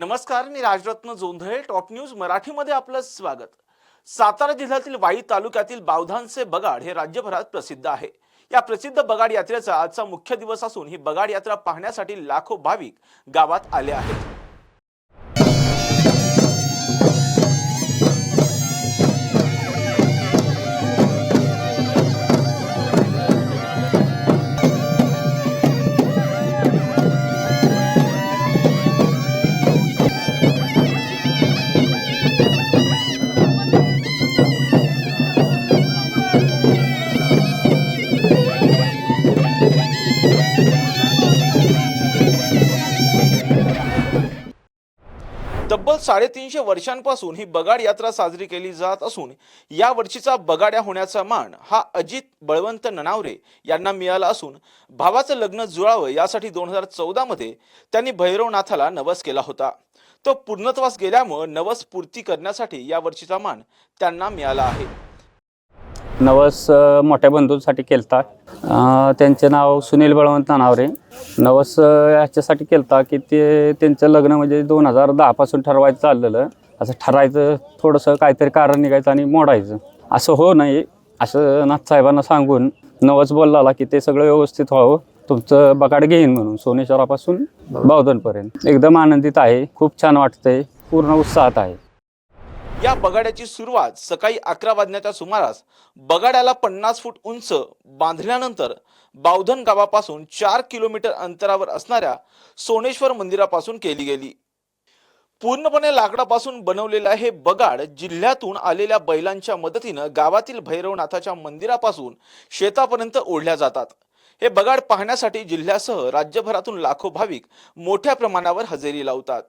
नमस्कार मी Rajratna Jondhale top news मराठीमध्ये आपलं स्वागत. सातारा जिल्ह्यातील वाई तालुक्यातील बावधानचे बगाड हे राज्यभरात प्रसिद्ध आहे. या प्रसिद्ध बगाड यात्रेचा आजचा मुख्य दिवस असून ही बगाड यात्रा पाहण्यासाठी लाखो भाविक गावात आले आहेत. तब्बल साडेतीनशे वर्षांपासून ही बगाड यात्रा साजरी केली जात असून या वर्षीचा बगाड्या होण्याचा मान हा अजित बळवंत ननावरे यांना मिळाला असून भावाचं लग्न जुळावं यासाठी दोन हजार चौदामध्ये त्यांनी भैरवनाथाला नवस केला होता. तो पूर्णत्वास गेल्यामुळं नवस पूर्ती करण्यासाठी या वर्षीचा मान त्यांना मिळाला आहे. नवस मोठ्या बंधूंसाठी केलता. त्यांचे नाव सुनील बळवंत नानावरे. नवस अ, ह्याच्यासाठी केलता की ते त्यांचं लग्न म्हणजे दोन हजार दहापासून ठरवायचं चाललेलं. असं ठरायचं थोडंसं काहीतरी कारण निघायचं आणि मोडायचं. असं हो नाही असं नाथसाहेबांना सांगून नवस बोलला की ते सगळं व्यवस्थित व्हावं. तुमचं बगाड घेईन म्हणून सोनेश्वरापासून बावधनपर्यंत. एकदम आनंदित आहे खूप छान वाटतंय पूर्ण उत्साहात आहे. या बगाड्याची सुरुवात सकाळी अकरा वाजण्याच्या सुमारास बगाड्याला पन्नास फूट उंच बांधल्यानंतर बावधन गावापासून चार किलोमीटर अंतरावर असणाऱ्या सोनेश्वर मंदिरापासून केली गेली. पूर्णपणे लाकडापासून बनवलेलं हे बगाड जिल्ह्यातून आलेल्या बैलांच्या मदतीनं गावातील भैरवनाथाच्या मंदिरापासून शेतापर्यंत ओढल्या जातात. हे बगाड पाहण्यासाठी जिल्ह्यासह राज्यभरातून लाखो भाविक मोठ्या प्रमाणावर हजेरी लावतात.